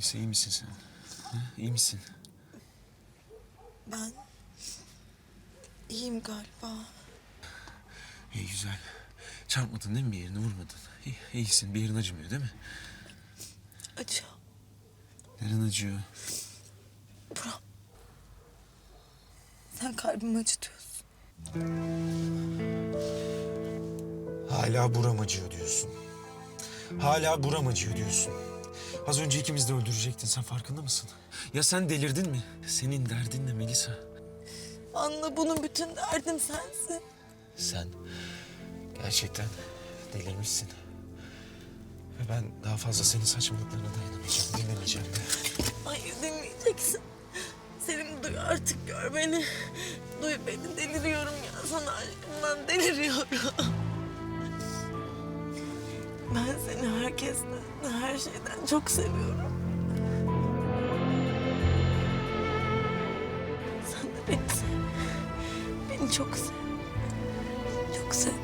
Melisa iyi misin sen? Ha? İyi misin? Ben iyiyim galiba. İyi güzel. Çarpmadın değil mi bir yerini vurmadın? İyi, iyisin bir yerin acımıyor değil mi? Acıyor. Neren acıyor? Buram. Sen kalbimi acıtıyorsun. Hala buram acıyor diyorsun. Hala buram acıyor diyorsun. Az önce ikimiz de öldürecektin. Sen farkında mısın? Ya sen delirdin mi? Senin derdin ne Melisa? Anla bunun bütün derdim sensin. Sen gerçekten delirmişsin. Ve ben daha fazla senin saçmalıklarına dayanamayacağım. Dinlemeyeceğim de. Hayır dinleyeceksin. Selim duy artık gör beni. Duy beni deliriyorum ya sana aşkımdan deliriyorum. Ben seni herkesten, her şeyden çok seviyorum. Sen de beni sev. Beni çok sev. Çok sev